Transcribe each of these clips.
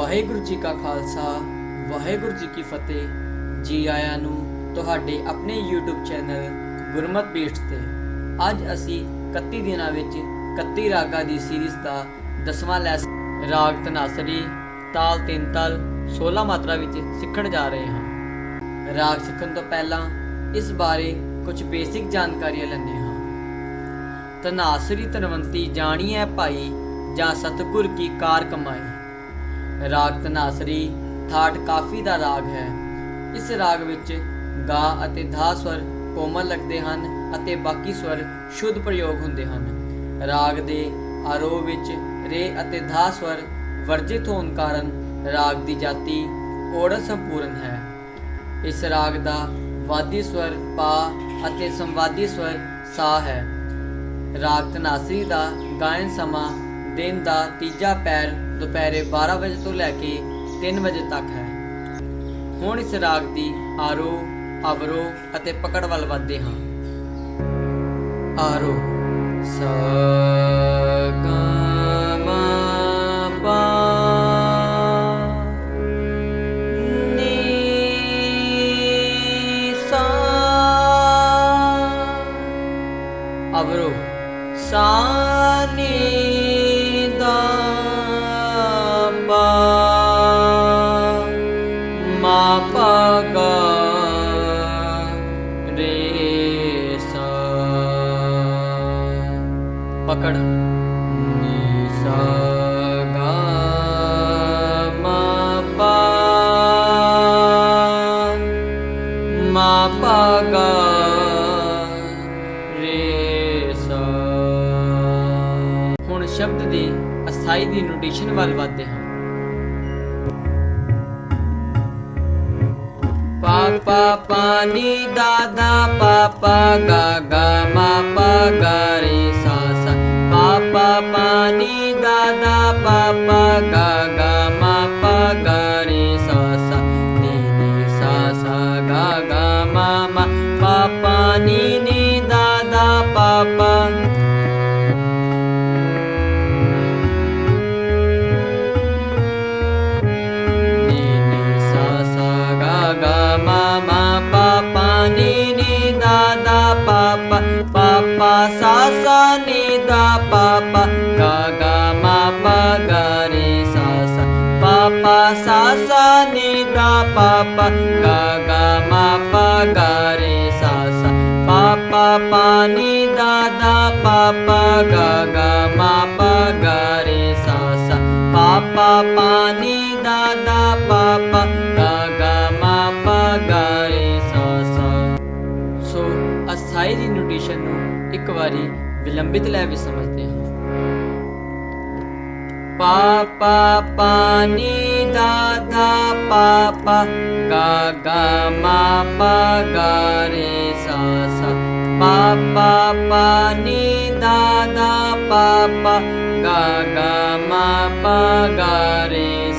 ਵਾਹਿਗੁਰੂ ਜੀ ਕਾ ਖਾਲਸਾ, ਵਾਹਿਗੁਰੂ ਜੀ ਕੀ ਫਤਿਹ। ਜੀ ਆਇਆਂ ਨੂੰ ਤੁਹਾਡੇ ਆਪਣੇ YouTube ਚੈਨਲ ਗੁਰਮਤ ਬੀਟਸ ਤੇ। ਅੱਜ ਅਸੀਂ 31 ਦਿਨਾਂ ਵਿੱਚ 31 ਰਾਗਾਂ ਦੀ ਸੀਰੀਜ਼ ਦਾ 10ਵਾਂ ਲੈਸਨ ਰਾਗ ਤਨਾਸਰੀ, ਤਾਲ ਤਿੰਨ ਤਾਲ 16 ਮਾਤਰਾ ਵਿੱਚ ਸਿੱਖਣ ਜਾ ਰਹੇ ਹਾਂ। ਰਾਗ ਸਿੱਖਣ ਤੋਂ ਪਹਿਲਾਂ ਇਸ ਬਾਰੇ ਕੁਝ ਬੇਸਿਕ ਜਾਣਕਾਰੀਆਂ ਲੈਂਦੇ ਹਾਂ। ਤਨਾਸਰੀ ਤਨਵੰਤੀ ਜਾਣੀਐ ਭਾਈ ਜਾਂ ਸਤਿਗੁਰ ਕੀ ਕਾਰ ਕਮਾਈ ਰਾਗ ਤਨਾਸਰੀ ਥਾਟ ਕਾਫੀ ਦਾ ਰਾਗ ਹੈ। ਇਸ ਰਾਗ ਵਿੱਚ ਗਾ ਅਤੇ ਧਾ ਸਵਰ ਕੋਮਲ ਲੱਗਦੇ ਹਨ ਅਤੇ ਬਾਕੀ ਸਵਰ ਸ਼ੁੱਧ ਪ੍ਰਯੋਗ ਹੁੰਦੇ ਹਨ। ਰਾਗ ਦੇ ਆਰੋਹ ਵਿੱਚ ਰੇ ਅਤੇ ਧਾ ਸਵਰ ਵਰਜਿਤ ਹੋਣ ਕਾਰਨ ਰਾਗ ਦੀ ਜਾਤੀ ਓੜਤ ਸੰਪੂਰਨ ਹੈ। ਇਸ ਰਾਗ ਦਾ ਵਾਦੀ ਸਵਰ ਪਾ ਅਤੇ ਸੰਵਾਦੀ ਸਵਰ ਸਾ ਹੈ। ਰਾਗ ਤਨਾਸਰੀ ਦਾ ਗਾਇਨ ਸਮਾਂ ਦਿਨ ਦਾ ਤੀਜਾ ਪੈਰ ਦੁਪਹਿਰੇ 12 ਵਜੇ ਤੋਂ ਲੈ ਕੇ 3 ਵਜੇ ਤੱਕ ਹੈ। ਹੁਣ ਇਸ ਰਾਗ ਦੀ ਆਰੋ, ਅਵਰੋ ਅਤੇ ਪਕੜ ਵੱਲ ਵਧਦੇ ਹਾਂ। ਆਰੋ, ਸ ਅਸਥਾਈ ਦੀ ਨੋਟੇਸ਼ਨ ਵੱਲ ਵਧਦੇ ਹਾਂ। ਪਾਪਾ ਪਾਨੀ ਦਾਦਾ, ਪਾਪਾ ਗਾ ਗਾ ਮਾ ਪਾ ਗਾ ਪਾਪਾ ਪਾਨੀ ਦਾਦਾ, ਪਾਪਾ ਗਾ sa sa ni da pa pa ga ga ma pa ga re sa sa pa pa sa sa ni da pa pa ga ga ma pa ga re sa sa pa pa pa ni da da pa pa ga ga ma pa ga re sa sa pa pa pa ni da da pa pa ga ga ma pa ga re sa sa so a silent notation एकवारी विलंबित लय भी समझते हैं पापा पानी दादा पापा गा गा मा पा गा रे सा सा पापा पानी दादा पापा गा गा मा पा गा रे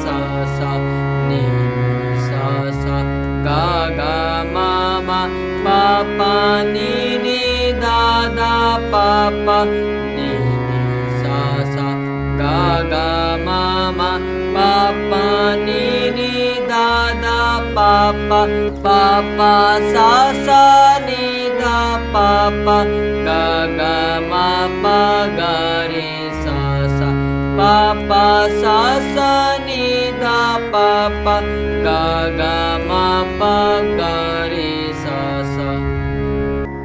ਪਾ ਪਾ ਨੀ ਨੀ ਸਾ ਸਾ ਗਾ ਗਾ ਮਾ ਮਾ ਪਾ ਪਾ ਨੀ ਨੀ ਦਾ ਦਾ ਪਾ ਪਾ ਪਾ ਪਾ ਸਾ ਸਾ ਨੀ ਦਾ ਪਾ ਪਾ ਗਾ ਗਾ ਮਾ ਪਾ ਗਾ ਰੇ ਸਾ ਸਾ ਪਾ ਪਾ ਸਾ ਸਾ ਨੀ ਦਾ ਪਾ ਪਾ ਗਾ ਗਾ ਮਾ ਪਾ ਗਾ ਰੇ ਸਾ ਸਾ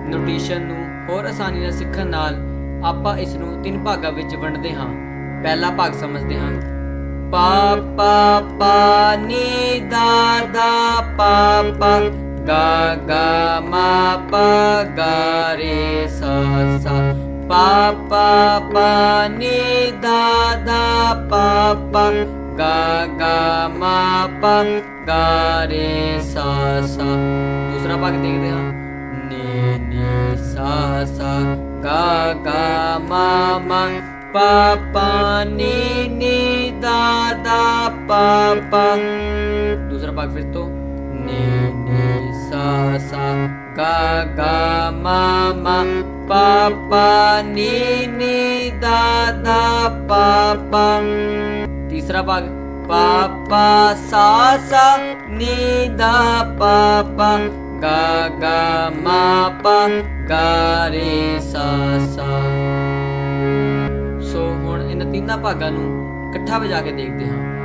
ਨੋਟੇਸ਼ਨ ਨੂੰ ਹੋਰ ਆਸਾਨੀ ਨਾਲ ਸਿੱਖਣ ਨਾਲ ਆਪਾਂ ਇਸ ਨੂੰ ਤਿੰਨ ਭਾਗਾਂ ਵਿੱਚ ਵੰਡਦੇ ਹਾਂ। ਪਹਿਲਾ ਭਾਗ ਸਮਝਦੇ ਹਾਂ। ਪਾ ਪਾ ਪਾ ਨੀ ਦਾ ਦਾ ਪਾ ਪਾ ਗਾ ਗਾ, ਮਾ, ਪਾ, ਗਾ, ਰੇ, ਸਾ ਸਾ। ਪਾ ਪਾ ਪਾ ਨੀ ਦਾ ਦਾ ਪਾ ਪਾ ਗਾ ਗਾ, ਮਾ, ਪਾ, ਗਾ, ਰੇ, ਸਾ ਸਾ। ਦੂਸਰਾ ਭਾਗ ਦੇਖਦੇ ਹਾਂ। ਨੀ ਨੀ, ਸਾ ਸਾ। ਗਾ ਗਾ ਮਾ ਮਾ ਪਾ ਪਾ ਨੀ ਨੀ ਦਾ ਦਾ ਪਾ ਪਾ ਦੂਸਰਾ ਭਾਗ ਫਿਰ ਤੋਂ ਨੀ ਨੀ ਸਾ ਸਾ ਗਾ ਗਾ ਮਾ ਮਾ ਪਾ ਪਾ ਨੀ ਨੀ ਦਾ ਦਾ ਪਾ ਪਾ ga ga ma pa ga re sa sa ਸੋ ਹੁਣ ਇਹਨਾਂ ਤਿੰਨਾਂ ਭਾਗਾਂ ਨੂੰ ਇਕੱਠਾ ਵਜਾ ਕੇ ਦੇਖਦੇ ਹਾਂ।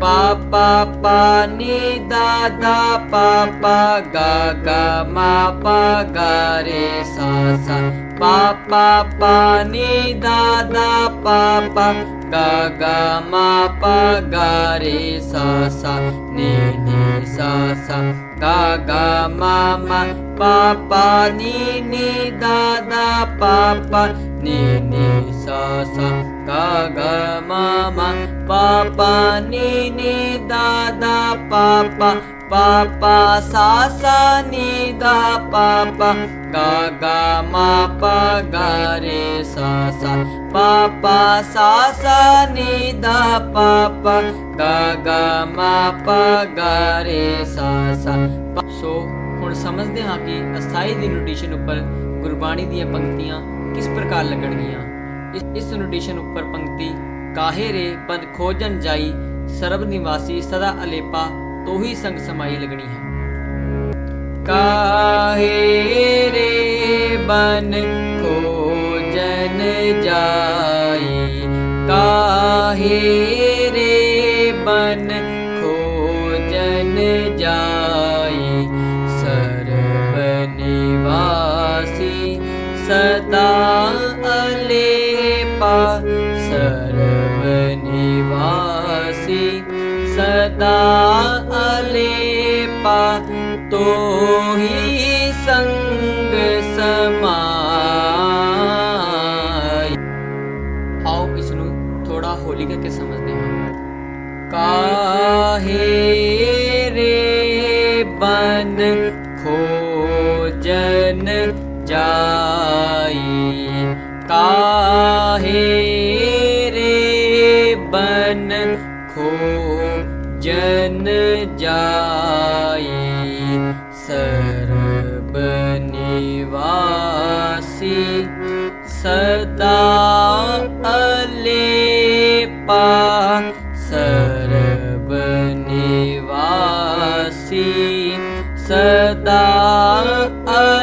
ਪਾ ਪਾ ਪਾ ਨੀ ਦਾ ਦਾ ਪਾ ਪਾ ਗਾ ਗਾ ਮਾ ਪਾ ਗਾ ਰੇ ਸਾ ਸਾ। pa pa pa ni da da pa pa ga ga ma pa ga re sa sa ni ni sa sa ga ga ma ma pa pa ni ni da da pa pa ni ni sa sa ga ga ma ma pa pa ni ni da da pa pa ਪਾ ਪਾ ਸਾ ਸਾ ਨੀ ਦਾ ਪਾ ਪਾ ਗਾ ਗਾ ਮਾ ਪਾ ਗਾ ਰੇ ਸਾ ਸਾ ਪਾ ਪਾ ਸਾ ਸਾ ਨੀ ਦਾ ਪਾ ਪਾ ਗਾ ਗਾ ਮਾ ਪਾ ਗਾ ਰੇ ਸਾ ਸਾ ਸੋ ਹੁਣ ਸਮਝਦੇ ਹਾਂ ਕਿ ਅਸਥਾਈ ਦੀ ਨੋਟੇਸ਼ਨ ਉੱਪਰ ਗੁਰਬਾਣੀ ਦੀਆਂ ਪੰਕਤੀਆਂ ਕਿਸ ਪ੍ਰਕਾਰ ਲੱਗਣਗੀਆਂ? ਇਸ ਇਸ ਨੋਟੇਸ਼ਨ ਉੱਪਰ ਪੰਕਤੀ ਕਾਹੇ ਰੇ ਬਨ ਖੋਜਨ ਜਾਈ ਸਰਬ ਨਿਵਾਸੀ ਸਦਾ ਅਲੇਪਾ ਤੋਹੀ ਸੰਗ ਸਮਾਈ ਲੱਗਣੀ ਹੈ। ਕਾਹੇ ਰੇ ਬਨ ਖੋਜਨ ਜਾਈ। ਕਾਹੇ ਰੇ ਬਨ ਖੋਜਨ ਜਾਈ। ਸਰਬ ਨਿਵਾਸੀ ਸਦਾ ਅਲੇਪਾ। ਸਰਬ ਨਿਵਾਸੀ ਸਦਾ ਤੋਹੀ ਸੰਗ ਸਮਾਈ। ਆਓ ਇਸ ਨੂੰ ਥੋੜਾ ਹੌਲੀ ਕਰਕੇ ਸਮਝਦੇ ਹਾਂ। ਕਾਹੇ ਰੇ ਬਨ ਖੋਜਨ ਜਾ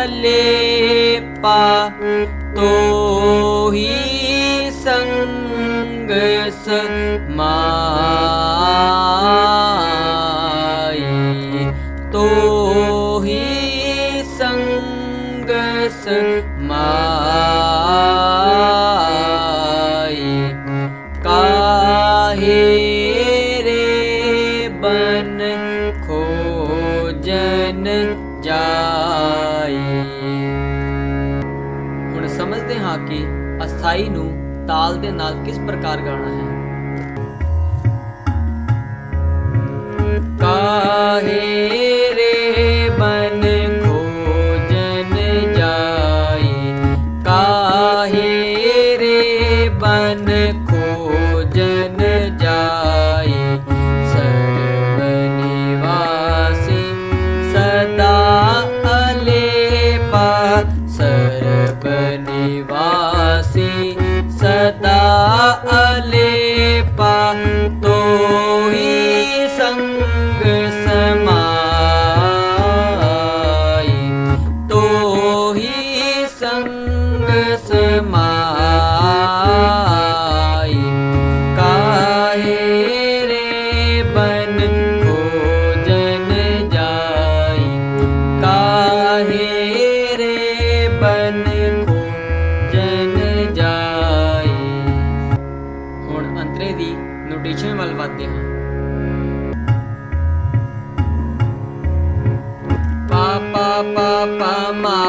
लेपा तो ही संग माई हि सङ्गी सङ्ग ਤਾਲ ਦੇ ਨਾਲ ਕਿਸ ਪ੍ਰਕਾਰ ਗਾਣਾ ਹੈ? ਕਾਹੇ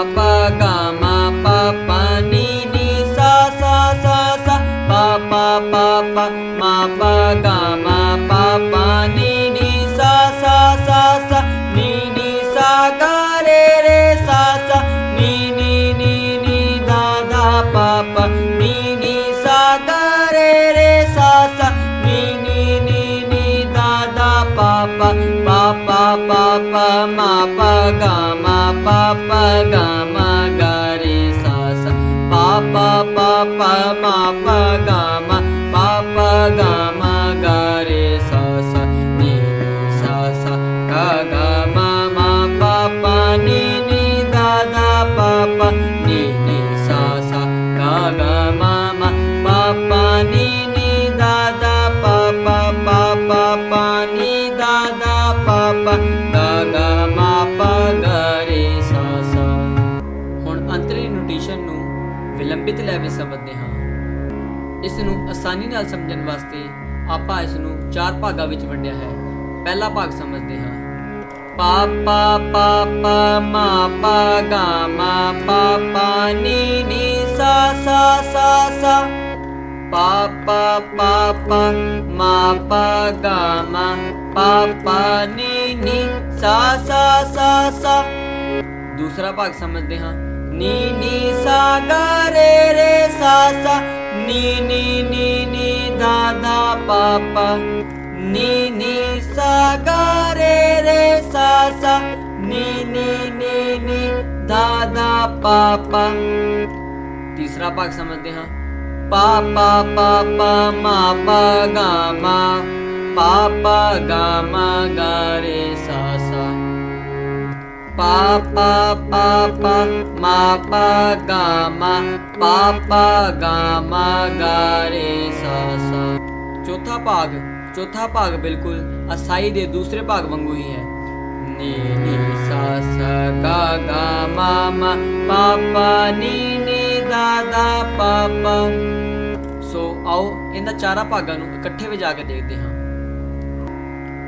ਮਾ ਪਾ ਗਾ ਮਾ ਪਾ ਪਾ ਨੀ ਨੀ ਸਾ ਸਾ ਸਾ ਸਾ ਪਾ ਪਾ ਪਾ ਪਾ ਮਾ ਪਾ ਗਾ ਮਾ ਪਾ ਪਾ ਨੀ ਨੀ ਸਾ ਸਾ ਸਾ ਸਾ ਨੀ ਨੀ ਸਾ ਗਾ ਰੇ ਰੇ ਸਾ ਸਾ ਨੀ ਨੀ ਨੀ ਨੀ ਦਾ ਦਾ ਪਾ ਪਾ ਨੀ ਨੀ ਸਾ ਗਾ ਰੇ ਰੇ ਸਾ ਸਾ ਨੀ ਨੀ ਨੀ ਨੀ ਦਾ ਦਾ ਪਾ ਪਾ ਪਾ ਪਾ ਪਾ ਪਾ ਮਾ ਪਾ ਗਾ ਮਾ ਪਾ ਪਾ ਸਮਝਣ ਵਾਸਤੇ ਆਪਾਂ ਇਸ ਨੂੰ ਚਾਰ ਭਾਗਾਂ ਵਿੱਚ ਵੰਡਿਆ ਹੈ। ਪਹਿਲਾ ਭਾਗ ਸਮਝਦੇ ਹਾਂ। ਪਾ ਪਾ ਪਾ ਪਾ, ਮਾ, ਪਾ, ਗਾ, ਮਾ, ਪਾ ਪਾ, ਨੀ ਨੀ, ਸਾ ਸਾ ਸਾ ਸਾ। ਪਾ ਪਾ ਪਾ ਪਾ, ਮਾ, ਪਾ, ਗਾ, ਮਾ, ਪਾ ਪਾ, ਨੀ ਨੀ, ਸਾ ਸਾ ਸਾ ਸਾ। ਦੂਸਰਾ ਭਾਗ ਸਮਝਦੇ ਹਾਂ। ਨੀ ਨੀ, ਸਾ, ਗਾ, ਰੇ ਰੇ, ਸਾ ਸਾ। ਨੀ ਨੀ ਨੀ ਨੀ ਦਾ ਦਾ ਪਾ ਪਾ ਨੀ ਨੀ ਸਾ ਗਾ ਰੇ ਰੇ ਸਾ ਸਾ ਨੀ ਨੀ ਨੀ ਨੀ ਦਾ ਦਾ ਪਾ ਪਾ ਤੀਸਰਾ ਭਾਗ ਸਮਝਦੇ ਹਾਂ ਪਾ ਪਾ ਪਾ ਪਾ ਮਾ ਪਾ ਗਾ ਮਾ ਪਾ ਪਾ ਗਾ ਮਾ ਗਾ ਰੇ ਸਾ ਸਾ ਪਾ ਪਾ ਪਾ ਪਾ, ਮਾ, ਪਾ, ਗਾ, ਮਾ, ਪਾ ਪਾ, ਗਾ, ਮਾ, ਗਾ, ਰੇ, ਸਾ ਸਾ। ਚੌਥਾ ਭਾਗ ਚੌਥਾ ਭਾਗ ਬਿਲਕੁਲ ਅਸਾਈ ਦੇ ਦੂਸਰੇ ਭਾਗ ਵਾਂਗੂ ਹੀ ਹੈ। ਨੀ ਨੀ, ਸਾ ਸਾ, ਗਾ ਗਾ, ਮਾ ਮਾ, ਪਾ ਪਾ, ਨੀ ਨੀ, ਦਾ ਦਾ, ਪਾ ਪਾ। ਸੋ ਆਓ ਇਹਨਾਂ ਚਾਰਾਂ ਭਾਗਾਂ ਨੂੰ ਇਕੱਠੇ ਵਜਾ ਕੇ ਦੇਖਦੇ ਹਾਂ।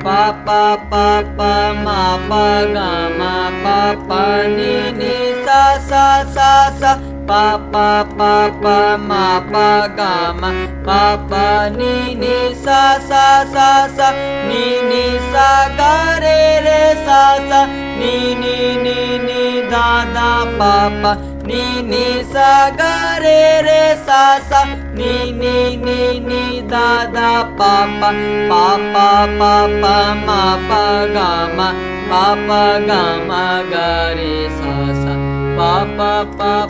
pa pa pa pa ma pa ga ma pa pa ni ni sa sa sa sa pa pa pa pa ma pa ga ma pa pa ni ni sa sa sa sa ni ni sa ga re re sa sa ni ni ni ni ਦਾ ਦਾ ਪਾ ਪਾ ਨੀ ਨੀ ਸਾ ਗਾ ਰੇ ਰੇ ਸਾ ਸਾ ਨੀ ਨੀ ਨੀ ਨੀ ਦਾ ਦਾ ਪਾ ਪਾ ਪਾ ਪਾ ਪਾ ਪਾ ਮਾ ਪਾ ਗਾ ਮਾ ਪਾ ਪਾ ਗਾ ਮਾ ਗਾ ਰੇ ਸਾ ਸਾ ਪਾ ਪਾ ਪਾ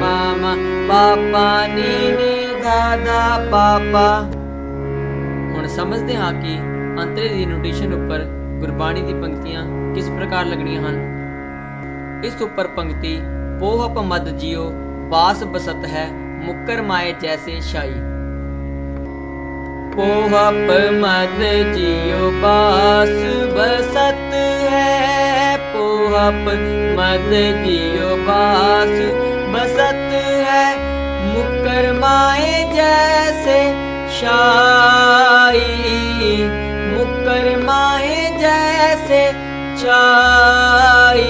ਪਾ ਮਾ ਪਾ ਗਾ ਦਾ ਦਾ ਹੁਣ ਸਮਝਦੇ ਹਾਂ ਕਿ ਅੰਤਰੇ ਦੀ ਨੋਟੇਸ਼ਨ ਉੱਪਰ ਗੁਰਬਾਣੀ ਦੀ ਪੰਕਤੀਆਂ ਕਿਸ ਪ੍ਰਕਾਰ ਲੱਗਣੀਆਂ ਹਨ। ਇਸ ਉੱਪਰ ਪੰਕਤੀ ਪੋਹਪ ਮਦ ਜਿਉ ਬਾਸ ਬਸਤ ਹੈ, ਮੁੱਕਰ ਮਾਏ ਜੈਸੇ ਸ਼ਾਈ ਪੋਹਪ ਮਦ ਜਿਉ ਬਾਸ ਬਸਤ ਹੈ ਪੋਹਪ ਮਦ ਜਿਉ ਬਾਸ ਬਸਤ ਹੈ मा जैसे शाई मुकरमाए जैसे चाई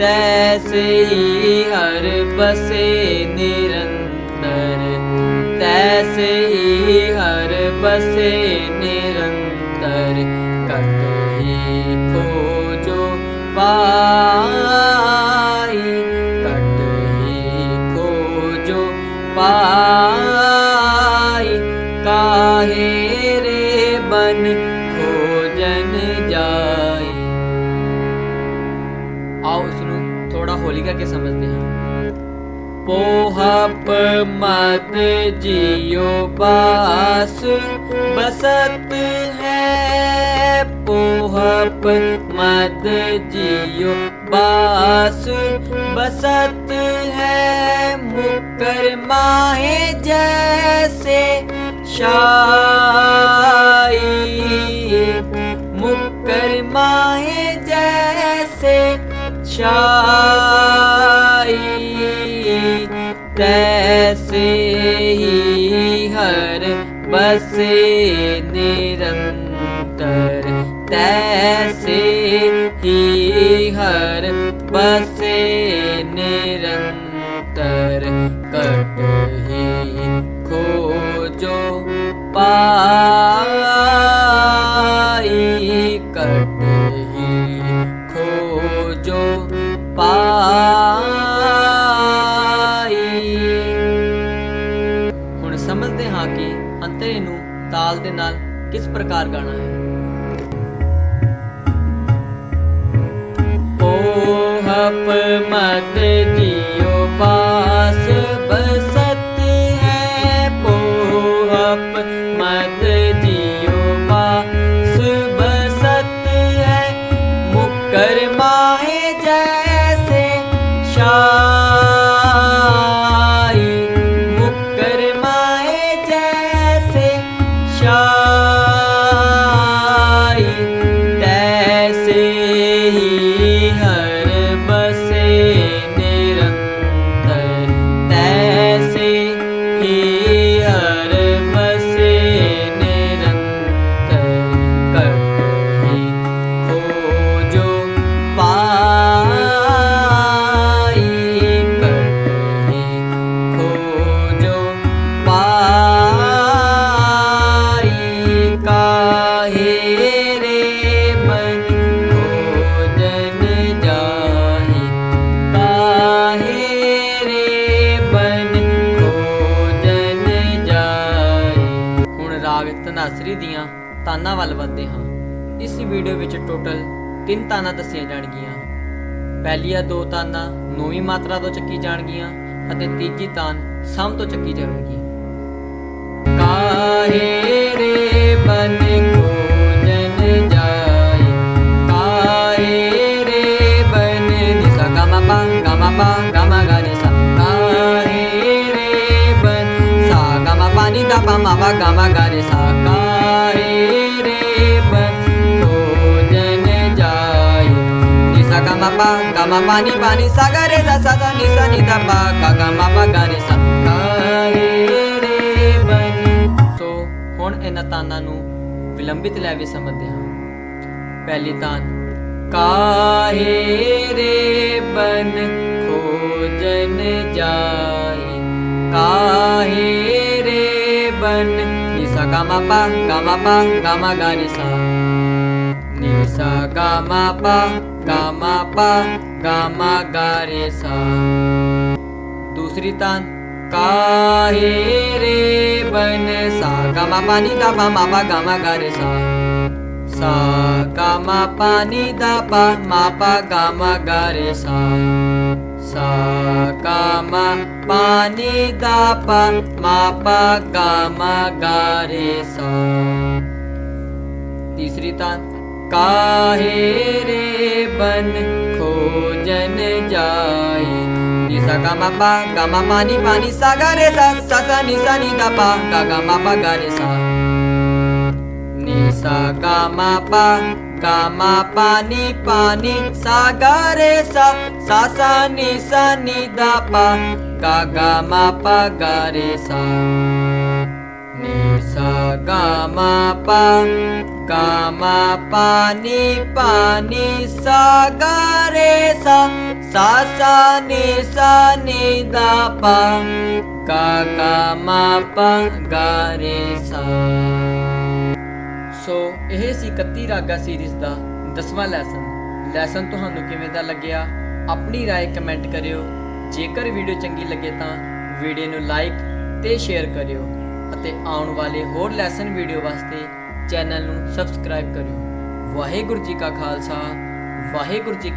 तैसे ही हर बसे निरंतर तैसे ही हर बसे पोहप मद जियो बास बसत है पोहप मद जियो बास बसत है मुकर माहे जैसे शाई मुकर माहे जैसे शाई बसे निरंतर तैसे ही हर बसे निरंतर कट ही खोजो पाई ਤਾਨਾਂ ਵੱਲ ਵਧਦੇ ਹਾਂ। ਇਸ ਵੀਡੀਓ ਵਿੱਚ ਟੋਟਲ ਤਿੰਨ ਤਾਨਾਂ ਦੱਸੀਆਂ ਜਾਣਗੀਆਂ। ਪਹਿਲੀਆਂ ਦੋ ਤਾਨਾਂ ਨੌਵੀਂ ਮਾਤਰਾ ਤੋਂ ਚੱਕੀ ਜਾਣਗੀਆਂ ਅਤੇ ਤੀਜੀ ਤਾਨ ਸਮ ਤੋਂ ਚੱਕੀ ਜਾਵੇਗੀ। ਕਾਹੇ ਰੇ ਨਿਸਾ ਗਮ ਪਾ ਗਮ ਪਾ ਨੀ ਪਾ ਨੀ ਸਾ ਗਾ ਰੇ ਸਾ ਸਾ ਸਾ ਨੀ ਸਾ ਨੀ ਦਾ ਪਾ ਗਾ ਗਮ ਪਾ ਗਾ ਰੇ ਸਾ ਕਾਹੇ ਰੇ ਬਨ ਸੋ ਹੁਣ ਇਹਨਾਂ ਤਾਨਾਂ ਨੂੰ ਵਿਲੰਬਿਤ ਲੈ ਸਮਝਦੇ ਹਾਂ। ਪਹਿਲੀ ਤਾਨ, ਕਾਹੇ ਰੇ ਬਨ ਖੋਜਨ ਜਾਏ? ਕਾਹੇ ਰੇ ਬਨ? ਨਿਸਾ ਗਮਾ ਪਾ ਗਮਾ ਪਾ, ਗਮਾ ਗਾ ਸਾ ਨਿਸਾ ਗਮਾ ਪਾ ਗਮਾ ਪਾ, ਗਮਾ ਗਾ ਰੇ ਸਾ। ਦੂਸਰੀ ਤਾਨ ਕਾਹੇ ਰੇ ਬਨ ਸਾ। ਗਮਾ ਪਾਨੀ ਦਾ ਪਾ, ਮਾ ਪਾ, ਗਮਾ ਗਾ ਰੇ ਸਾ। ਸਾ, ਗਮਾ ਪਾਨੀ ਦਾ ਪਾ, ਮਾ ਪਾ, ਗਮਾ ਗਾ ਰੇ ਸਾ। ਸਾ, ਗਮਾ ਪਾਨੀ ਦਾ ਪਾ, ਮਾ ਪਾ, ਗਮਾ ਗਾ ਰੇ ਸਾ। ਤੀਸਰੀ ਤਾਨ ਕਾਹੇ ਰੇ ਬਨ ਖੋਜਨ ਜਾਈ ਨਿਸਾ ਗਮਾ ਪਾ ਗਮਾ ਪਾਨੀ ਪਾਨੀ ਸਾ, ਗਾ ਰੇ ਸਾ ਸਾ ਸਾ, ਨੀ ਸਾ, ਨੀ ਦਾ ਪਾ ਗਾ ਗਮਾ ਪਾ ਗਾ ਰੇ ਸਾ ਨਿਸਾ ਗਮਾ ਪਾ ਗਮਾ ਪਾਨੀ ਪਾਨੀ ਸਾ ਗਾ ਰੇ ਸਾ ਸਾ ਸਾ ਨੀ ਸਾ ਨੀ ਦਾ ਪਾ ਗਾ ਗਮਾ ਪਾ ਗਾ ਰੇ ਸਾ ਨੀ ਸਾ ਗਾ ਮਾ ਪਾ ਗਾ ਮਾ ਪਾ ਨੀ ਪਾ ਨੀ ਸਾ ਗਾ ਰੇ ਸਾ ਸਾ ਸਾ ਨੀ ਸਾ ਨੀ ਦਾ ਪਾ ਗਾ ਗਾ ਮਾ ਪਾ ਗਾ ਰੇ ਸਾ ਸੋ ਇਹ ਸੀ 31 ਰਾਗਾ ਸੀਰੀਜ਼ ਦਾ 10ਵਾਂ ਲੈਸਨ ਲੈਸਨ ਤੁਹਾਨੂੰ ਕਿਵੇਂ ਦਾ ਲੱਗਿਆ ਆਪਣੀ رائے ਕਮੈਂਟ ਕਰਿਓ ਜੇਕਰ ਵੀਡੀਓ ਚੰਗੀ ਲੱਗੇ ਤਾਂ ਵੀਡੀਓ ਨੂੰ ਲਾਈਕ ਤੇ ਸ਼ੇਅਰ ਕਰਿਓ ਅਤੇ ਆਉਣ ਵਾਲੇ ਹੋਰ ਲੈਸਨ ਵੀਡੀਓ ਵਾਸਤੇ ਚੈਨਲ ਨੂੰ ਸਬਸਕ੍ਰਾਈਬ ਕਰਿਓ। ਵਾਹਿਗੁਰੂ ਜੀ ਕਾ ਖਾਲਸਾ, ਵਾਹਿਗੁਰੂ ਜੀ ਕੀ